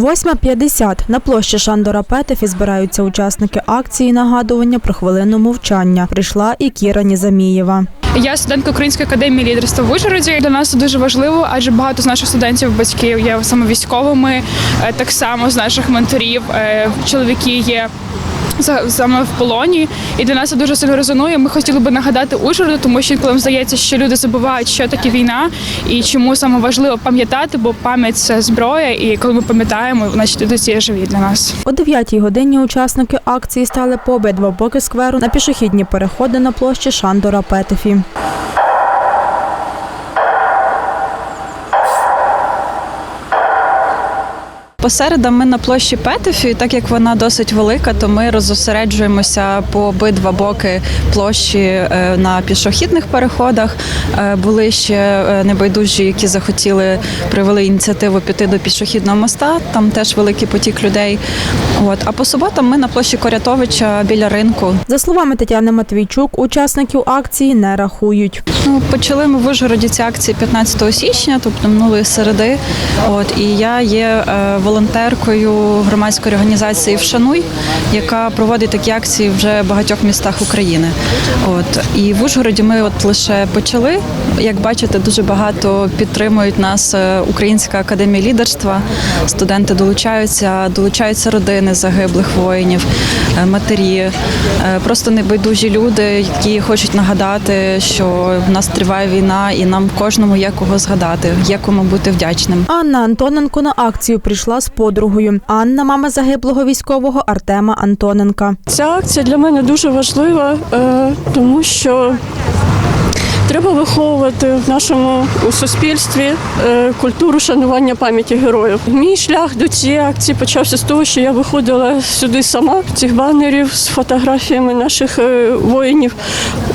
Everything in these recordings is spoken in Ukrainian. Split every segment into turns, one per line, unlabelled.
8.50. На площі Шандора Петефі збираються учасники акції нагадування про хвилину мовчання. Прийшла і Кіра Нізамієва.
Я студентка Української академії лідерства в Ужгороді. Для нас це дуже важливо, адже багато з наших студентів батьків є саме військовими. Е, Так само з наших менторів е, чоловіки є. Саме в полоні, і для нас це дуже сильно резонує. Ми хотіли би нагадати Ужгороду, тому що коли здається, що люди забувають, що таке війна, і чому саме важливо пам'ятати, бо пам'ять це зброя, і коли ми пам'ятаємо, значить традиції живі для нас.
О 9 годині учасники акції стали по обидва боки скверу на пішохідні переходи на площі Шандора Петефі.
Посередам ми на площі Петефі, і так як вона досить велика, то ми розосереджуємося по обидва боки площі е, на пішохідних переходах. Е, Були ще е, небайдужі, які захотіли привели ініціативу піти до пішохідного моста. Там теж великий потік людей. От а по суботам ми на площі Корятовича біля ринку.
За словами Тетяни Матвійчук, учасників акції не рахують.
Ну, почали ми в Ужгороді ці акції 15 січня, тобто минулої середи. От і я є е, волонтеркою громадської організації Вшануй, яка проводить такі акції вже в багатьох містах України. От і в Ужгороді ми от лише почали. Як бачите, дуже багато підтримують нас е, Українська академія лідерства. Студенти долучаються, долучаються родини загиблих воїнів, е, матері, е, просто небайдужі люди, які хочуть нагадати, що в нас триває війна, і нам кожному є кого згадати, є кому бути вдячним.
Анна Антоненко на акцію прийшла з подругою. Анна, мама загиблого військового Артема Антоненка.
Ця акція для мене дуже важлива, е, тому що треба виховувати в нашому суспільстві е, культуру шанування пам'яті героїв. Мій шлях до цієї акції почався з того, що я виходила сюди сама цих банерів з фотографіями наших е, воїнів.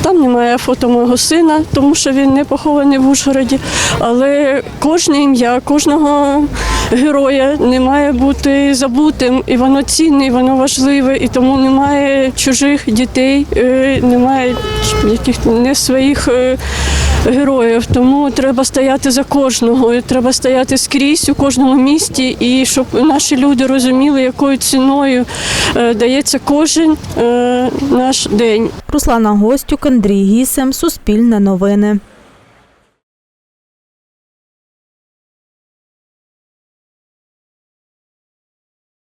Там немає фото мого сина, тому що він не похований в Ужгороді. Але кожне ім'я, кожного героя не має бути забутим, і воно цінне, і воно важливе, і тому немає чужих дітей, е, немає яких не своїх е, героїв. Тому треба стояти за кожного, треба стояти скрізь у кожному місті, і щоб наші люди розуміли, якою ціною е, дається кожен наш день.
Руслана Гостюк, Андрій Гісем, Суспільне новини.